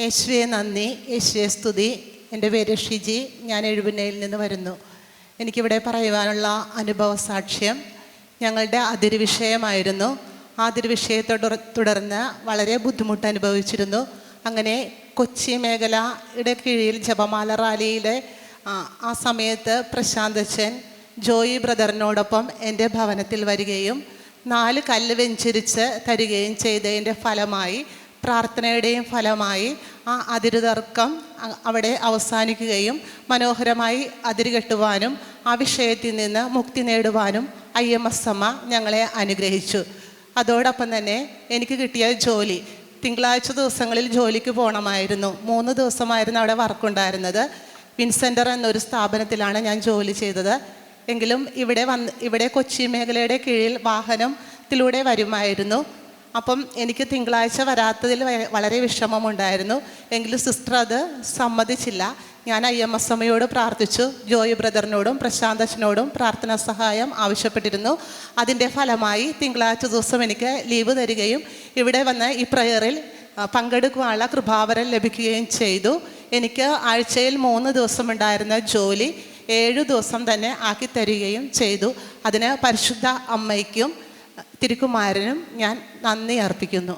യേശുവെ നന്ദി. യേശുവെ സ്തുതി. എന്റെ പേര് ഷിജി. ഞാൻ എഴുപിനയിൽ നിന്ന് വരുന്നു. എനിക്കിവിടെ പറയുവാനുള്ള അനുഭവ സാക്ഷ്യം ഞങ്ങളുടെ അതിര് വിഷയമായിരുന്നു ആ അതിര് വിഷയത്തെ തുടർന്ന് വളരെ ബുദ്ധിമുട്ട് അനുഭവിച്ചിരുന്നു. അങ്ങനെ കൊച്ചി മേഖലയുടെ കീഴിൽ ജപമാല റാലിയിലെ ആ സമയത്ത് പ്രശാന്തച്ചൻ ജോയി ബ്രദറിനോടൊപ്പം എന്റെ ഭവനത്തിൽ വരികയും നാല് കല്ല് വെഞ്ചരിച്ച് തരികയും ചെയ്തതിന്റെ ഫലമായി പ്രാർത്ഥനയുടെയും ഫലമായി ആ അതിരുതർക്കം അവിടെ അവസാനിക്കുകയും മനോഹരമായി അതിര് കെട്ടുവാനും ആ വിഷയത്തിൽ നിന്ന് മുക്തി നേടുവാനും ഐ എം എസ് അമ്മ ഞങ്ങളെ അനുഗ്രഹിച്ചു. അതോടൊപ്പം തന്നെ എനിക്ക് കിട്ടിയ ജോലി. തിങ്കളാഴ്ച ദിവസങ്ങളിൽ ജോലിക്ക് പോകണമായിരുന്നു മൂന്ന് ദിവസമായിരുന്നു അവിടെ വർക്കുണ്ടായിരുന്നത്. വിൻസെന്റർ എന്നൊരു സ്ഥാപനത്തിലാണ് ഞാൻ ജോലി ചെയ്തത്. എങ്കിലും ഇവിടെ വന്ന് ഇവിടെ കൊച്ചി മേഖലയുടെ കീഴിൽ വാഹനത്തിലൂടെ വരുമായിരുന്നു. അപ്പം എനിക്ക് തിങ്കളാഴ്ച വരാത്തതിൽ വളരെ വിഷമമുണ്ടായിരുന്നു. എങ്കിലും സിസ്റ്റർ അത് സമ്മതിച്ചില്ല. ഞാൻ ഐ എം എസ് എമ്മയോട് പ്രാർത്ഥിച്ചു. ജോയ് ബ്രദറിനോടും പ്രശാന്തച്ചനോടും പ്രാർത്ഥനാ സഹായം ആവശ്യപ്പെട്ടിരുന്നു. അതിന്റെ ഫലമായി തിങ്കളാഴ്ച ദിവസം എനിക്ക് ലീവ് തരികയും ഇവിടെ വന്ന് ഈ പ്രയറിൽ പങ്കെടുക്കുവാനുള്ള കൃപാവരം ലഭിക്കുകയും ചെയ്തു. എനിക്ക് ആഴ്ചയിൽ മൂന്ന് ദിവസം ഉണ്ടായിരുന്ന ജോലി ഏഴു ദിവസം തന്നെ ആക്കി തരികയും ചെയ്തു. അതിന് പരിശുദ്ധ അമ്മയ്ക്കും തിരുക്കുമാരനും ഞാൻ നന്ദി അർപ്പിക്കുന്നു.